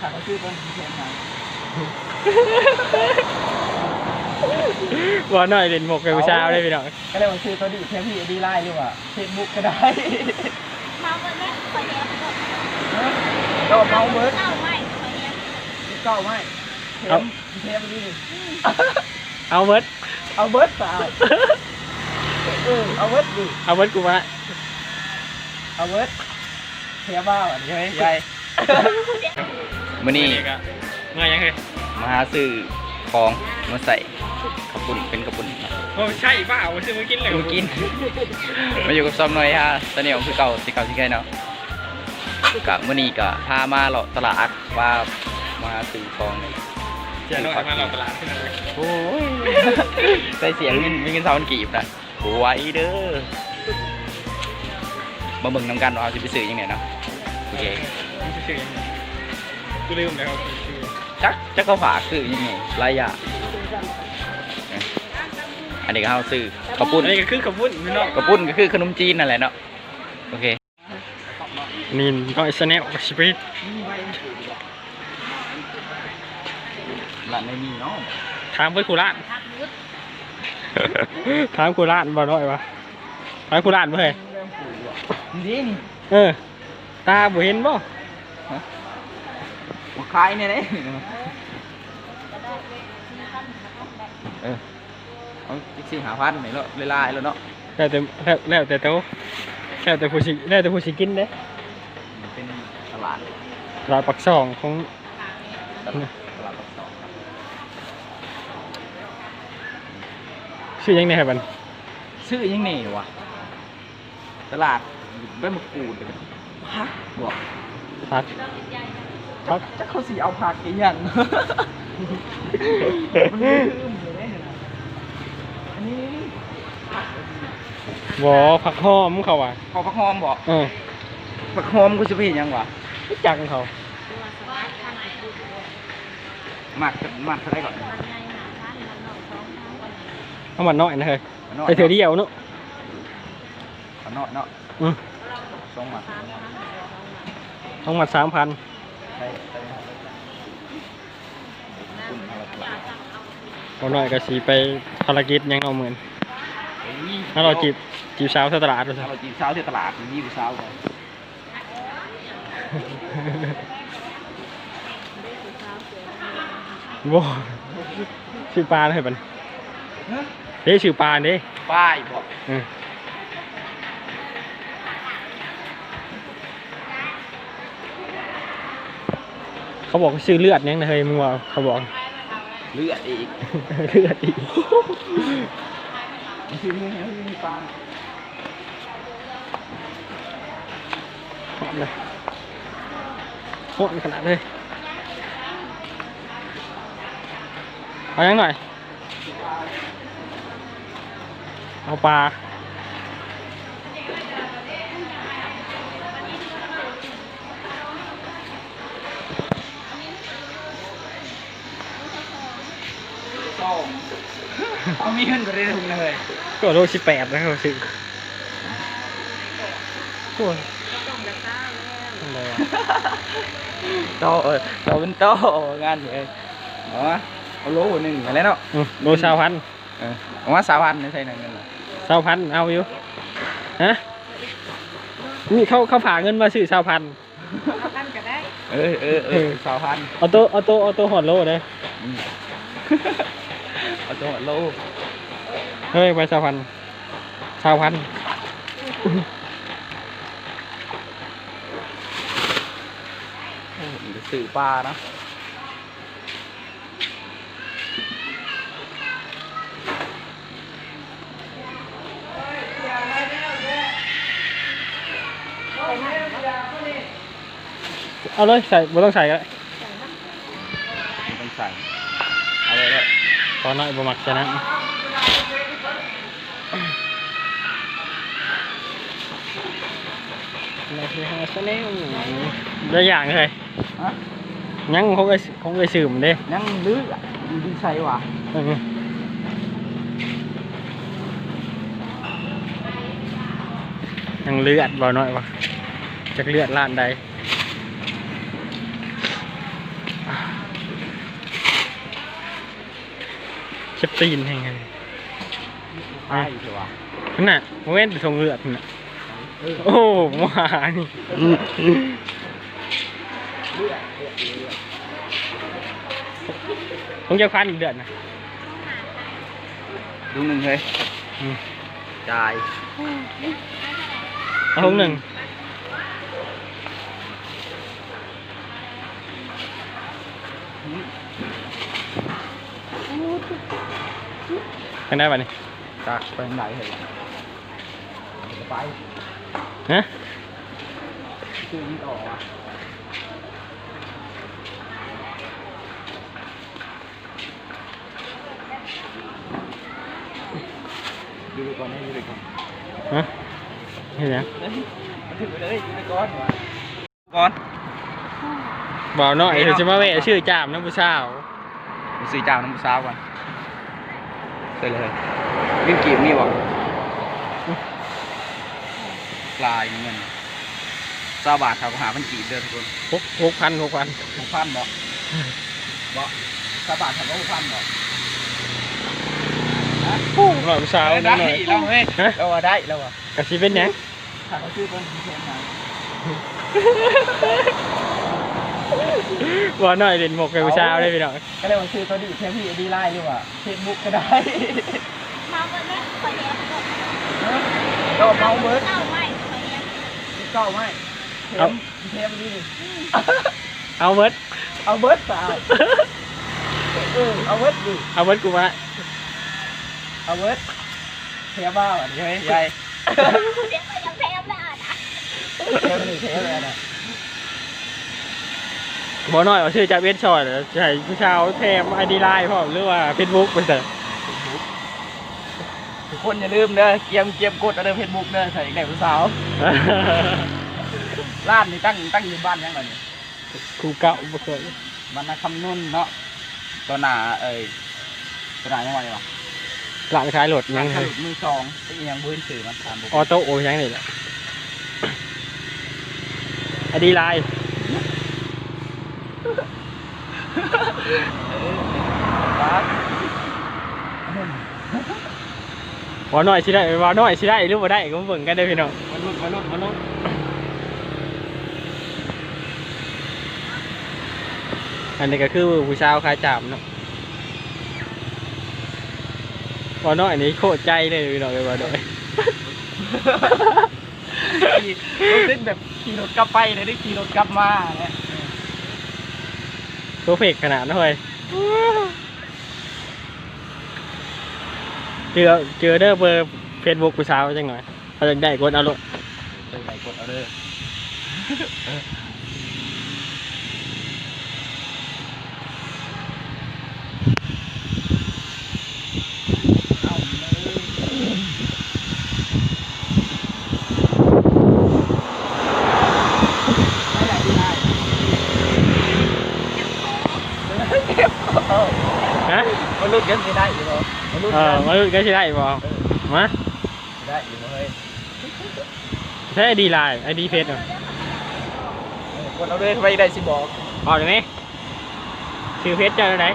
ถ้าเขาซื้อต้นแพงมาบ่หน่อยเล่นหมกกับผู้สาวได้พี่น้องก็เลยว่าซื้อตัวนี้แทนที่ดีไลน์หรือว่าเฟซบุ๊กก็ได้มาวันนี้ขอแย้มก่อนก็เมาเบิร์ดเก้าไม่ขอแย้มเก้าไม่เทมเทมนี่เอาเบิดเอาเบิร์ดเปล่าเออเอาเบิร์ดดิเอาเบิดกูมาเอาเบิร์ดเทียบ้าอะใช่ไหมใช่ มื้อนี้ก็เมื่อยังเคยมาหาซื้อของมาใส่กระปุ่นเป็นกระปุ่นโอ้ใช่ป่าวซื้อมากินเลยกูกิน มาอยู่กับซอมหน่อยฮะตอนนี้ผมคือเก่าสิเก่าสิไกลเนาะกับมื้อนี้ก็พามาเลาะตลาดว่ามาซื้อของนี่เจ้าหน่อยมาหลอกตลาดขึ้นเลยโอ้ยใส่เสียงมีมีเงินสาวมันกีบนะโอ้ยเด้อมาเบิ่งนำกันว่าเอาสิไปซื้อยังไงเนาะโอเคมันชื่อยังไง กูลืมแล้วชื่อจักจักเขาฝากซื้อยังไงหลายอย่างอันนี้ก็เอาซื้อกระปุ่นอันนี้ก็คือขบุ้นพี่น้องกระปุ้นก็คือขนมจีนนั่นแหละเนาะโอเคนี่ก็ไอ้สแนลกับสปริตร้านไม่มีเนาะถามเพื่อนกูร้านทักมุดถามกูร้านบ่น้อยวะถามกูร้านเพื่อนดีนี่เออตาบ่เห็นบ่ มาขายเนี่ยเลยเออเอาอีกสี่หาพันไหนเนาะเวลาแล้วเนาะแล้วแต่แล้วแล้วแต่โตแล้วแต่ผู้สิแล้วแต่ผู้สิกินเด้มันเป็นตลาดตลาดปักซองของตลาดตลาดปากซอยชื่อยังไงครับมันซื้อยังไงวะตลาดใบมะกรูดพักบอกพัก พักจะเขาสีเอาผักกี่อย่างมันลืมเลยนะอันนี้บ่ผักหอมเขาอะพอพักหอมบอกเออพักหอมกูจะไปเห็นยังวะรู้จักเขาตัวสวัสดิ์พันธุ์บุตรหมักหมักเท่าไหรก่อนมันไงหาพันธุ์มันนอกสองพันเอามันน้อยนะเฮ้ยอันนอกไปเถื่อเดียวเนาะอันนอกเนาะอืมสองหมักสามพันสองพันต้องมาสามพันใช่ใช่คุณ เอาละตลาดเอาหน่อยก็สีไปภารกิจยังเอาเหมือนถ้าเราจีบจีบสาวที่ตลาดดูสิถ้าเราจีบสาวที่ตลาดมีอยู่สาวก่อนโว้ชื่อปลาเลยปันเด้ชื่อปลาเด้ป้ายบอก เขาบอกว่าชื่อเลือดยังนะเฮ้ยมึงว่าเขาบอกเลือดอีกเลือดอีกคือนี่มีปลาหอมเลยหอมขนาดเลยเอายังหน่อยเอาปลา เอามีเงินไปเรื่อยเลยก็โลสิบแปดนะครับสิโอ้ยอะไรวะโตเออโตเป็นโตงานเลยเอามาเอาโลหนึ่งไปแล้วเนาะอืมโลสาวพันเออเอามาสาวพันไม่ใช่หนึ่งเงินหรอสาวพันเอาอยู่ฮะนี่เขาเขาผ่าเงินมาซื้อสาวพันพันก็ได้เออเออเออสาวพันเอาโตวเอาโตวเอาโตวหอดโลเลยอืม เอาตัวโลเฮ้ยไปสาวพันสาวพันโอ้โหนี่สื่อปลานะเอาเลยใส่บ่ต้องใส่ก็ได้ไม่ต้องใส่ ตอนน้อยบ่มักชนะเราคือหาซะแล้วได้อย่างเล เช็บตีนแห่งไงไปเถอะวะนั่นน่ะโมเมนต์ทรงเลือดนั่นน่ะโอ้หมานี่ผมจะพันอีกเดือนนะดูหนึ่งเฮ้ยอืมจ่ายเอาถุง หนึ่งกันได้ป่ะนี่จักไปไหนเฮ้ยไปฮะชื่อนี้ต่อวะดูไปก่อนให้ดูไปก่อนฮะเห็นยังมาถึงไปเลยดูไปก่อนก่อนบอกหน่อยเดี๋ยวจะมาเวะชื่อจามน้ำผู้สาวไปซื้อเจ้าน้ำซาวก่อน เสร็จเลยวิ่งกีบมีบอกปลายเงินซาบาทเขาก็หาพันกีบเด้อทุกคนหกหกพันหกพันหกพันบอกบอกซาบาทเขาก็หกพันบอกหน่อยผู้สาวได้นิดหน่อยแล้วเฮ้ยฮะเราว่าได้แล้วว่ะกะสิเป็นหยังถ้าเขาชื่อเป็นเพื่อนมาบ อกหน่อยเด่นหมกกับผู้สาวได้พี่น้องก็เลยว่าชื่อเขาดีแค่พี่ดีไล่หรือว่าเฟซบุ๊กก็ได้มาวันนี้คนเดียวหมดก็เมาเบิร์ดเล่าไม่คนเดียวเก้าไม่เทมเทมนี่เอาเบิร์ดเอาเบิร์ดสาวเออเอาเบิร์ดดิเอาเบิร์ดกูมาเอาเบิร์ดเทมบ้าอะเฮ้ยใหญ่เดี๋ยวไปยังแพ้ไม่ได้นะเทมนี่เทมอะไรนะ บอกหน่อยว่าชื่อจาเวนชอยเหรอใช่ผู้สาวแทมไอดีไลน์พ่อหรือว่าเฟซบุ๊กไปเถอะทุกคนอย่าลืมเด้อเกียมเกียมกดเอาเด้อเฟซบุ๊กเด้อใส่แก่ผู้สาวร้านนี่ตั้งตั้งอยู่บ้านยังไงเนี่ยครูเก่าบ่เคยมันนะคำนุ่นเนาะตัวหนาเอ้ยตัวหนายังไงวะหลังท้ายโหลดยังสไงรุปมือสองไอ้อิหยังบื้นสื่อมันถามบุกออโต้โอยังนี่แหละไอดีไลน์ ครับบอกหน่อยสิได้บอกหน่อยสิได้หรือบ่ได้ก็มาเบิ่งกันได้อพี่น้องมนุษย์มนุษย์มนุษย์อันนี้ก็คือผู้สาวคายจามเนาะบอกหน่อยนี่โคตรใจเลยพี่น้องเลยบอกหน่อย ขี่รถเส้นแบบขี่รถกลับไปเลยได้ขี่รถกลับมาเนี่ย ตัวเฟกขนาดนั้นเลยเจอเจอเด้อเบอร์เฟซบุ๊กผู้สาวจังหน่อยเขาจะได้กดเอารมณ์ไปไหนกดเอาเด้อเอาเลยไม่ได้ไม่ได้เออ ฮะ มนุษย์ กันไม่ได้อยู่บ่มนุษย์เอกัอนมาดูกันสิได้บ่มาได้อยู่บ่เฮ้ยใช้ไอดีไลน์ไอดีเฟซเนาะคนเอาเลยทำไมได้สิบอกออกได้ไหมชื่อเฟซเจอไหน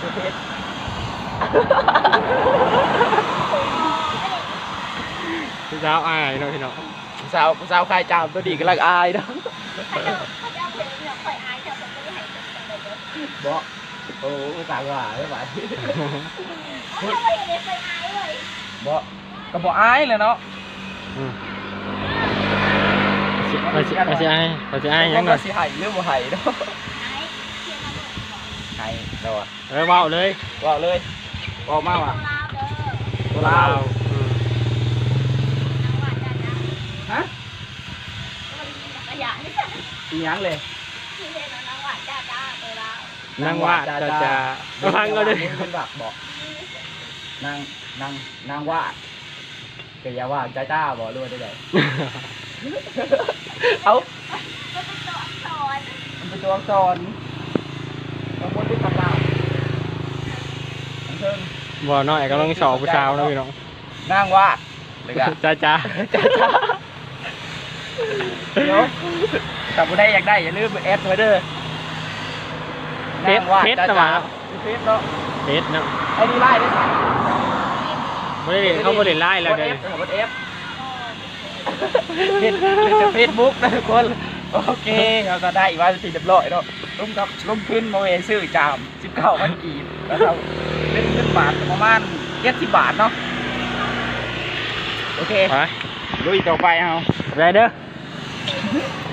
คือเพชรผู้สาวอายเนาะพี่น้องสาวสาวคายจามตัวดีกำลังอายนะ เขาจะเขาจะเอาเพลงเราคอยอายเธอคนจะไม่ให้เป็นคนเลยบอกโอ้ต่างว่าไม่ไหวเขาไม่เห็นเคยอายเลยบอกก็บอกอายเลยเนาะอืมมาสิมาสิอายมาสิอายยังก็ก่อนสิหายหรือบ่หายเนาะอายเชียร์มาเลยบอกหายเราอะเออเว้าเลยบอก เลยบอกมาว่ะตัวลาวเด้อตัวลาวอืมนางหวานจ้าจ้าฮะตัวนี้จักร ลาวนั่งว่าจะจะฟังก็เลยเป็นบักบอกนางนางนางวาดก็อย่าว่าจ้าจ้าบอกด้วยได้เลยเอาก็เป็นตัวอักษรมันเป็นตัวอักษรบางคนเป็นตำราอันเชิงบ่น้อยก็ต้องสอบผู้สาวเนาะพี่น้องนางวาดเลยกะจ้าจ้าจ้าจ้าเดี๋ยวถ้าผู้ใดอยากได้อย่าลืมแอดไว้เด้อ เฟสเฟสตะวันเฟสเนาะเฟสเนาะไอ้นี่ไล่ได้สั่งบ่ได้เล่นเขาบ่ได้ไล่แล้วกดเด้เออฟกดเอฟเล่นเล่นแต่เฟซบุ๊กนะทุกคน โอเคเราก็ได้อีกว่าสิเรียบร้อยเนาะลงกับลงทุนโมเอซื้อจามสิบเก้าพันกีบแล้วเราเล่นเงินบาทประมาณเจ็ดสิบบาทเนาะโอเคไปลุยต่อไปเอาไรเด้อไหน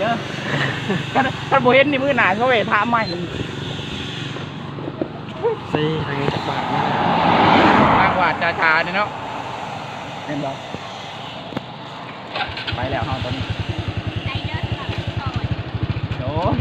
เด้อถ้าถ้าโบเห็นในมือหนาเขาเวทามใหม่สี่ทางนี้สักบาทนะทางวาดชาๆเนี่ยเนาะเห็นบ่ไปแล้วเฮาตอนนี้ใจเด้อสำหรับต่อยโอ้ย